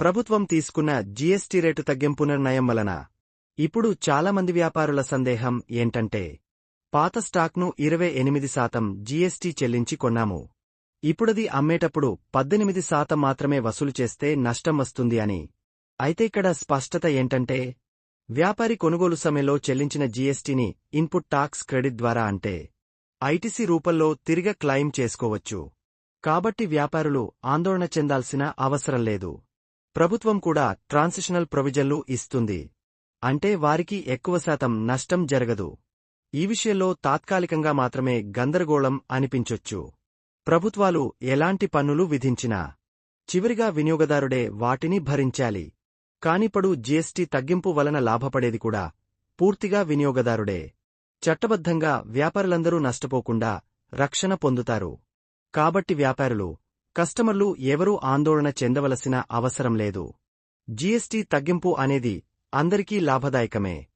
ప్రభుత్వం తీసుకున్న GST rate తగ్గింపు నిర్ణయం వలన ఇప్పుడు చాలామంది వ్యాపారుల సందేహం ఏంటంటే పాత స్టాక్ను ఇరవై ఎనిమిది శాతం జీఎస్టీ చెల్లించి కొన్నాము. ఇప్పుడది అమ్మేటప్పుడు పద్దెనిమిది శాతం మాత్రమే వసూలు చేస్తే నష్టం వస్తుంది అని. అయితే ఇక్కడ స్పష్టత ఏంటంటే వ్యాపారి కొనుగోలు సమయంలో చెల్లించిన జీఎస్టీని ఇన్పుట్ టాక్స్ క్రెడిట్ ద్వారా అంటే ఐటీసీ రూపంలో తిరిగ క్లెయిమ్ చేసుకోవచ్చు. కాబట్టి వ్యాపారులు ఆందోళన చెందాల్సిన అవసరం లేదు. ప్రభుత్వం కూడా ట్రాన్సిషనల్ ప్రొవిజన్లు ఇస్తుంది. అంటే వారికి ఎక్కువ శాతం నష్టం జరగదు. ఈ విషయంలో తాత్కాలికంగా మాత్రమే గందరగోళం అనిపించొచ్చు. ప్రభుత్వాలు ఎలాంటి పన్నులు విధించినా చివరిగా వినియోగదారుడే వాటిని భరించాలి. కానిపడు జీఎస్టీ తగ్గింపు వలన లాభపడేది కూడా పూర్తిగా వినియోగదారుడే. చట్టబద్ధంగా వ్యాపారులందరూ నష్టపోకుండా రక్షణ పొందుతారు. కాబట్టి వ్యాపారులు కస్టమర్లు ఎవరూ ఆందోళన చెందవలసిన అవసరం లేదు. జీఎస్టీ తగ్గింపు అనేది అందరికీ లాభదాయకమే.